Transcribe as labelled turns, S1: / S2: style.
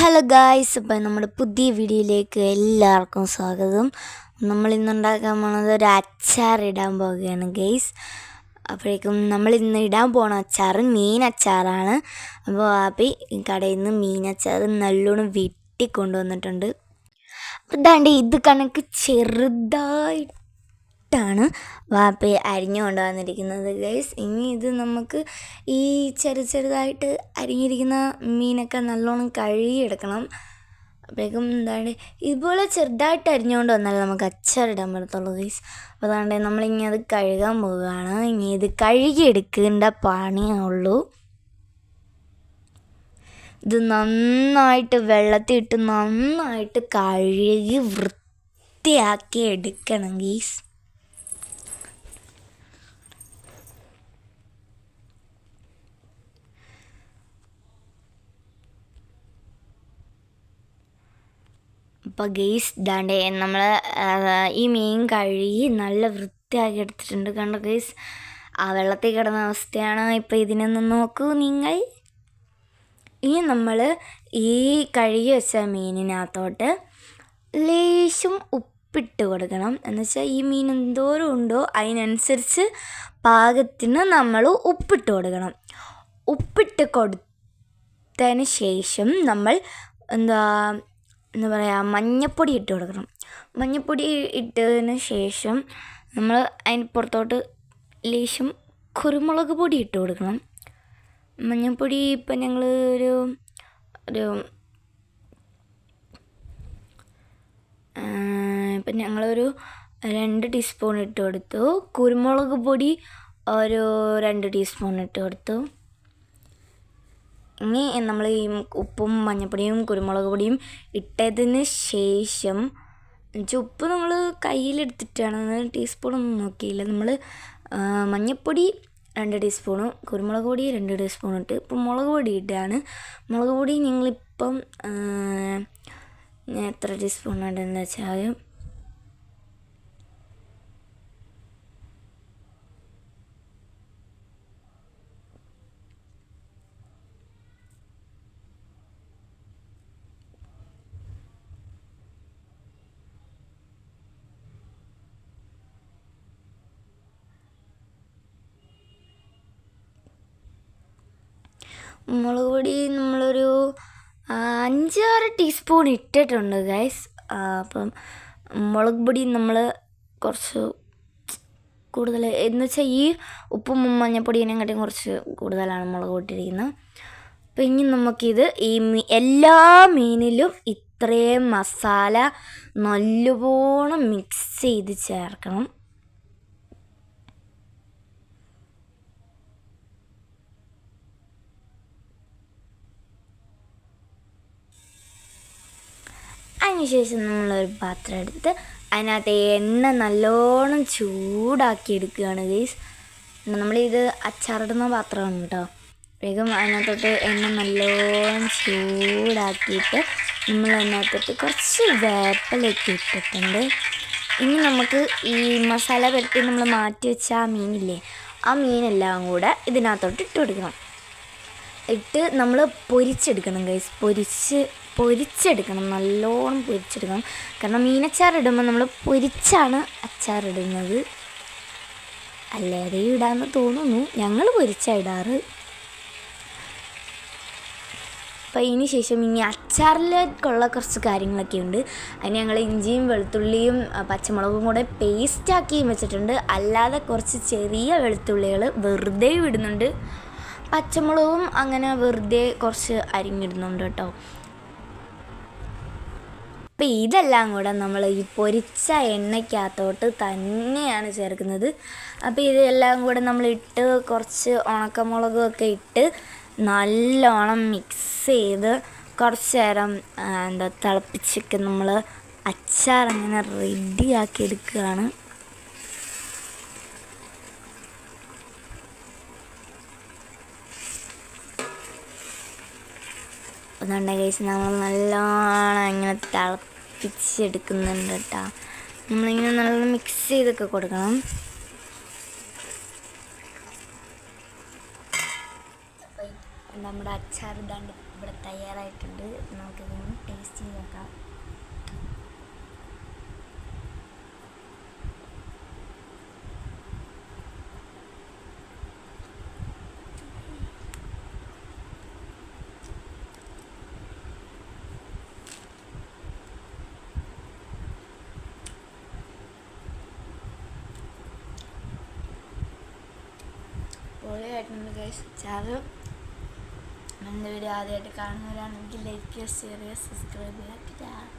S1: Hello guys അപ്പം നമ്മുടെ പുതിയ വീഡിയോയിലേക്ക് എല്ലാവർക്കും സ്വാഗതം. നമ്മൾ ഇന്ന് ഉണ്ടാക്കാൻ പോണത് ഒരു അച്ചാർ ഇടാൻ പോവുകയാണ് ഗൈസ് അപ്പോഴേക്കും നമ്മൾ ഇന്ന് ഇടാൻ പോണ അച്ചാർ മീൻ അച്ചാറാണ്. അപ്പോൾ ആപ്പി കടയിൽ നിന്ന് മീൻ അച്ചാർ നല്ലോണം വെട്ടി കൊണ്ടുവന്നിട്ടുണ്ട്. അപ്പോൾ ഇതാണ്ട് ഇത് കണക്ക് ചെറുതായിട്ട് ാണ് വാപ്പ അരിഞ്ഞു കൊണ്ടുവന്നിരിക്കുന്നത് ഗൈസ് ഇനി ഇത് നമുക്ക് ഈ ചെറു ചെറുതായിട്ട് അരിഞ്ഞിരിക്കുന്ന മീനൊക്കെ നല്ലോണം കഴുകിയെടുക്കണം. അപ്പോഴേക്കും എന്താണ് ഇതുപോലെ ചെറുതായിട്ട് അരിഞ്ഞുകൊണ്ട് വന്നാൽ നമുക്ക് അച്ചാറിടാൻ പറ്റത്തുള്ളൂ ഗൈസ് അപ്പോൾ അതുകൊണ്ട് നമ്മളിനി അത് കഴുകാൻ പോവുകയാണ്. ഇനി ഇത് കഴുകിയെടുക്കേണ്ട പണിയേ ഉള്ളൂ. ഇത് നന്നായിട്ട് വെള്ളത്തിൽ ഇട്ട് നന്നായിട്ട് കഴുകി വൃത്തിയാക്കി എടുക്കണം ഗീസ് അപ്പോൾ ഗെയ്സ് ഇതാണ്ട് നമ്മൾ ഈ മീൻ കഴുകി നല്ല വൃത്തിയാക്കി എടുത്തിട്ടുണ്ട്. കണ്ടോ ഗെയ്സ് ആ വെള്ളത്തിൽ കിടന്ന അവസ്ഥയാണ് ഇപ്പോൾ ഇതിനൊന്നും നോക്കൂ നിങ്ങൾ. ഇനി നമ്മൾ ഈ കഴുകി വെച്ച മീനിനകത്തോട്ട് ലേശം ഉപ്പിട്ട് കൊടുക്കണം. എന്നുവെച്ചാൽ ഈ മീൻ എന്തോരം ഉണ്ടോ അതിനനുസരിച്ച് പാകത്തിന് നമ്മൾ ഉപ്പിട്ട് കൊടുക്കണം. ഉപ്പിട്ട് കൊടുത്തതിന് ശേഷം നമ്മൾ എന്താ എന്താ പറയുക മഞ്ഞപ്പൊടി ഇട്ട് കൊടുക്കണം. മഞ്ഞപ്പൊടി ഇട്ടതിന് ശേഷം നമ്മൾ അതിന് പുറത്തോട്ട് ലേശം കുരുമുളക് പൊടി ഇട്ട് കൊടുക്കണം. മഞ്ഞൾപ്പൊടി ഇപ്പം ഞങ്ങൾ ഒരു ഒരു ഇപ്പം ഞങ്ങളൊരു രണ്ട് ടീസ്പൂൺ ഇട്ട് കൊടുത്തു. കുരുമുളക് പൊടി ഒരു രണ്ട് ടീസ്പൂൺ ഇട്ട് കൊടുത്തു. ഇനി നമ്മൾ ഈ ഉപ്പും മഞ്ഞപ്പൊടിയും കുരുമുളക് പൊടിയും ഇട്ടതിന് ശേഷം എന്നുവെച്ചാൽ ഉപ്പ് നമ്മൾ കയ്യിലെടുത്തിട്ടാണ്. ടീസ്പൂണൊന്നും നോക്കിയില്ല. നമ്മൾ മഞ്ഞപ്പൊടി രണ്ട് ടീസ്പൂണും കുരുമുളക് പൊടി രണ്ട് ടീസ്പൂൺ ഇട്ട് ഇപ്പം മുളക് പൊടി ഇട്ടാണ്. മുളക് പൊടി ഞങ്ങളിപ്പം എത്ര ടീസ്പൂൺ ഉണ്ടെന്ന് വെച്ചാൽ മുളക് പൊടി നമ്മളൊരു അഞ്ചാറ് ടീസ്പൂൺ ഇട്ടിട്ടുണ്ട് ഗൈസ് അപ്പം മുളക് പൊടി നമ്മൾ കുറച്ച് കൂടുതൽ എന്ന് വെച്ചാൽ ഈ ഉപ്പും മഞ്ഞപ്പൊടിയേക്കാട്ടും കുറച്ച് കൂടുതലാണ് മുളക് പൊട്ടിയിരിക്കുന്നത് അപ്പം ഇനി നമുക്കിത് ഈ മീ എല്ലാ മീനിലും ഇത്രയും മസാല നല്ലപോലെ മിക്സ് ചെയ്ത് ചേർക്കണം. അതിനുശേഷം നമ്മളൊരു പാത്രം എടുത്ത് അതിനകത്ത് എണ്ണ നല്ലോണം ചൂടാക്കി എടുക്കുകയാണ് ഗൈസ് നമ്മളിത് അച്ചാറിടുന്ന പാത്രമാണ് കേട്ടോ. വേഗം അതിനകത്തോട്ട് എണ്ണ നല്ലോണം ചൂടാക്കിയിട്ട് നമ്മൾ അതിനകത്തോട്ട് കുറച്ച് വേപ്പലൊക്കെ ഇട്ടിട്ടുണ്ട്. ഇനി നമുക്ക് ഈ മസാല പുരട്ടി നമ്മൾ മാറ്റി വെച്ച ആ മീനില്ലേ ആ മീനെല്ലാം കൂടെ ഇതിനകത്തോട്ട് ഇട്ട് കൊടുക്കണം. ഇട്ട് നമ്മൾ പൊരിച്ചെടുക്കണം ഗൈസ് പൊരിച്ച് പൊരിച്ചെടുക്കണം നല്ലോണം പൊരിച്ചെടുക്കണം. കാരണം മീനച്ചാർ ഇടുമ്പോൾ നമ്മൾ പൊരിച്ചാണ് അച്ചാറിടുന്നത് അല്ലാതെ ഇടാമെന്ന് തോന്നുന്നു. ഞങ്ങൾ പൊരിച്ചാണ് ഇടാറ്. അപ്പോൾ ഇതിന് ശേഷം ഇനി അച്ചാറിലേക്കുള്ള കുറച്ച് കാര്യങ്ങളൊക്കെ ഉണ്ട്. അതിന് ഞങ്ങൾ ഇഞ്ചിയും വെളുത്തുള്ളിയും പച്ചമുളകും കൂടെ പേസ്റ്റാക്കിയും വെച്ചിട്ടുണ്ട്. അല്ലാതെ കുറച്ച് ചെറിയ വെളുത്തുള്ളികൾ വെറുതെ ഇടുന്നുണ്ട്. പച്ചമുളകും അങ്ങനെ വെറുതെ കുറച്ച് അരിഞ്ഞിടുന്നുണ്ട് കേട്ടോ. അപ്പം ഇതെല്ലാം കൂടെ നമ്മൾ ഈ പൊരിച്ച എണ്ണയ്ക്കകത്തോട്ട് തന്നെയാണ് ചേർക്കുന്നത്. അപ്പോൾ ഇതെല്ലാം കൂടെ നമ്മൾ ഇട്ട് കുറച്ച് ഉണക്കമുളകും ഒക്കെ ഇട്ട് നല്ലോണം മിക്സ് ചെയ്ത് കുറച്ച് നേരം എന്താ തിളപ്പിച്ചൊക്കെ നമ്മൾ അച്ചാർ അങ്ങനെ റെഡിയാക്കി എടുക്കുകയാണ്. അതുകൊണ്ട് കേസ് നമ്മൾ നല്ലോണം ഇങ്ങനെ തിളപ്പിച്ചെടുക്കുന്നുണ്ട് കേട്ടോ നമ്മളിങ്ങനെ നല്ല മിക്സ് ചെയ്തൊക്കെ കൊടുക്കണം. നമ്മുടെ അച്ചാർ ഇതാണ്ട് ഇവിടെ തയ്യാറായിട്ടുണ്ട്. നമുക്കിതൊന്ന് ടേസ്റ്റ് ചെയ്ത് നോക്കാം. പൊളിയായിട്ടുണ്ട് ഗൈസ് ചാറ് എന്റെ വീഡിയോ ആദ്യമായിട്ട് കാണുന്നവരാണെങ്കിൽ ലൈക്ക് ചെയ്യുക സബ്സ്ക്രൈബ് ചെയ്യുക